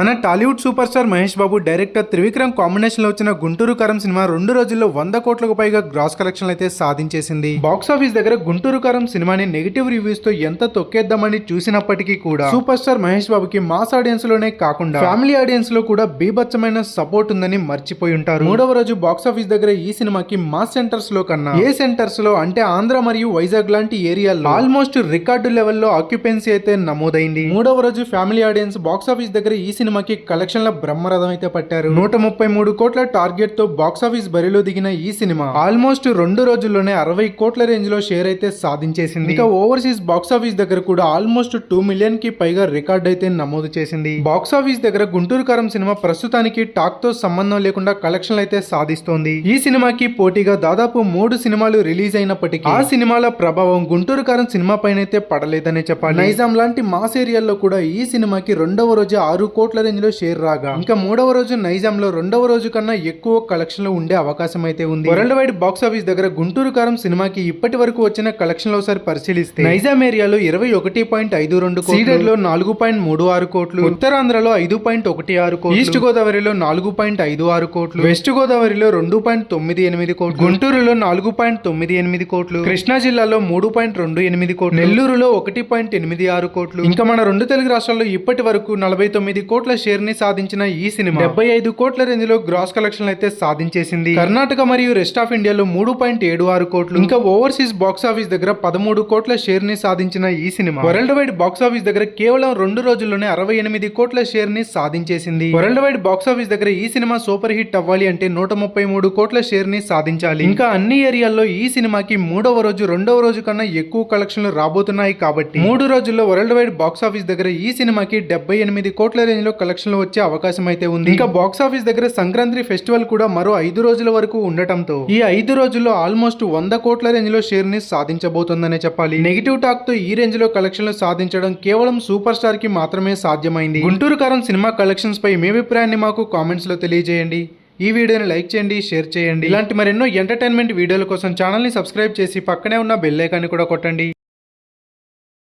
మన Tollywood super star Mahesh Babu director Trivikram కాంబినేషన్లో వచ్చిన గుంటూరు కరం సినిమా రెండు రోజుల్లో వంద కోట్లకు పైగా గ్రాస్ కలెక్షన్ అయితే సాధించేసింది. బాక్స్ ఆఫీస్ దగ్గర గుంటూరు కరం సినిమాని నెగిటివ్ రివ్యూస్తో ఎంత తొక్కేద్దామని చూసినప్పటికీ కూడా సూపర్ స్టార్ మహేష్ బాబుకి మాస్ ఆడియన్స్లోనే కాకుండా ఫ్యామిలీ ఆడియన్స్లో కూడా బీభత్సమైన సపోర్ట్ ఉందని మర్చిపోయి ఉంటారు. మూడవ రోజు బాక్స్ ఆఫీస్ దగ్గర ఈ సినిమాకి మాస్ సెంటర్స్లో కన్నా ఏ సెంటర్స్లో అంటే ఆంధ్ర మరియు వైజాగ్ లాంటి ఏరియాలో ఆల్మోస్ట్ రికార్డు లెవెల్లో ఆక్యుపెన్సీ అయితే నమోదైంది. మూడవ రోజు ఫ్యామిలీ ఆడియన్స్ బాక్స్ ఆఫీస్ దగ్గర ఈ సినిమా సినిమాకి కలెక్షన్ల బ్రహ్మరథం అయితే పట్టారు. నూట ముప్పై మూడు కోట్ల టార్గెట్తో బాక్సాఫీస్ బరిలో దిగిన ఈ సినిమా ఆల్మోస్ట్ రెండు రోజుల్లోనే అరవై కోట్ల రేంజ్లో షేర్ అయితే సాధించేసింది. ఇక ఓవర్సీస్ బాక్స్ ఆఫీస్ దగ్గర కూడా ఆల్మోస్ట్ టూ మిలియన్కి పైగా రికార్డ్ అయితే నమోదు చేసింది. బాక్స్ ఆఫీస్ దగ్గర గుంటూరు కారం సినిమా ప్రస్తుతానికి టాక్తో సంబంధం లేకుండా కలెక్షన్లు అయితే సాధిస్తోంది. ఈ సినిమాకి పోటీగా దాదాపు మూడు సినిమాలు రిలీజ్ అయినప్పటికీ ఆ సినిమాల ప్రభావం గుంటూరు కారం సినిమా పైన అయితే పడలేదనే చెప్పాలి. నైజాం లాంటి మాస్ ఏరియాల్లో కూడా ఈ సినిమాకి రెండవ రోజు ఆరు కోట్ల రేంజ్లో షేర్ రాగా. ఇంకా మూడవ రోజు నైజాం లో రెండవ రోజు కన్నా ఎక్కువ కలెక్షన్లు ఉండే అవకాశం అయితే ఉంది. వరల్డ్ వైడ్ బాక్స్ ఆఫీస్ దగ్గర గుంటూరు కారం సినిమాకి ఇప్పటి వరకు వచ్చిన కలెక్షన్లో ఒకసారి పరిశీలిస్తే నైజాం ఏరియాలో ఇరవై ఒకటి పాయింట్ ఐదు రెండు సీడెడ్లో నాలుగు పాయింట్ మూడు ఆరు కోట్లు ఉత్తరాంధ్రలో ఐదు పాయింట్ ఒకటి ఆరు కోట్లు ఈస్ట్ గోదావరిలో నాలుగు పాయింట్ ఐదు ఆరు కోట్లు వెస్ట్ గోదావరిలో రెండు పాయింట్ తొమ్మిది ఎనిమిది కోట్లు గుంటూరులో నాలుగు పాయింట్ తొమ్మిది ఎనిమిది కోట్లు కృష్ణా జిల్లాలో మూడు పాయింట్ రెండు ఎనిమిది కోట్లు నెల్లూరులో ఒకటి పాయింట్ ఎనిమిది ఆరు కోట్లు. ఇంకా మన రెండు తెలుగు రాష్ట్రాల్లో ఇప్పటి వరకు నలభై తొమ్మిది కోట్ల షేర్ని సాధించిన ఈ సినిమా డెబ్బై ఐదు కోట్ల రేంజ్లో గ్రాస్ కలెక్షన్ అయితే సాధించేసింది. కర్ణాటక మరియు రెస్ట్ ఆఫ్ ఇండియాలో మూడు పాయింట్ ఏడు ఆరు కోట్లు. ఇంకా ఓవర్సీస్ బాక్స్ ఆఫీస్ దగ్గర పదమూడు కోట్ల షేర్ని సాధించిన ఈ సినిమా. వరల్డ్ వైడ్ బాక్స్ ఆఫీస్ దగ్గర కేవలం రెండు రోజుల్లోనే అరవై ఎనిమిది కోట్ల షేర్ని సాధించేసింది. వరల్డ్ వైడ్ బాక్స్ ఆఫీస్ దగ్గర ఈ సినిమా సూపర్ హిట్ అవ్వాలి అంటే నూట ముప్పై మూడు కోట్ల షేర్ని సాధించాలి. ఇంకా అన్ని ఏరియాల్లో ఈ సినిమాకి మూడవ రోజు రెండవ రోజు కన్నా ఎక్కువ కలెక్షన్లు రాబోతున్నాయి కాబట్టి. మూడు రోజుల్లో వరల్డ్ వైడ్ బాక్స్ ఆఫీస్ దగ్గర ఈ సినిమాకి డెబ్బై ఎనిమిది కోట్ల రేంజ్లో కలెక్షన్లు వచ్చే అవకాశం అయితే ఉంది. ఇంకా బాక్స్ ఆఫీస్ దగ్గర సంక్రాంతి ఫెస్టివల్ కూడా మరో ఐదు రోజుల వరకు ఉండటంతో ఈ ఐదు రోజుల్లో ఆల్మోస్ట్ వంద కోట్ల రేంజ్లో షేర్ని సాధించబోతోందనే చెప్పాలి. నెగిటివ్ టాక్తో ఈ రేంజ్లో కలెక్షన్లు సాధించడం కేవలం సూపర్ స్టార్కి మాత్రమే సాధ్యమైంది. గుంటూరు కారం సినిమా కలెక్షన్స్ పై మీ అభిప్రాయాన్ని మాకు కామెంట్స్లో తెలియజేయండి. ఈ వీడియోని లైక్ చేయండి షేర్ చేయండి. ఇలాంటి మరెన్నో ఎంటర్టైన్మెంట్ వీడియోల కోసం ఛానల్ని సబ్స్క్రైబ్ చేసి పక్కనే ఉన్న బెల్ ఐకాన్ని కూడా కొట్టండి.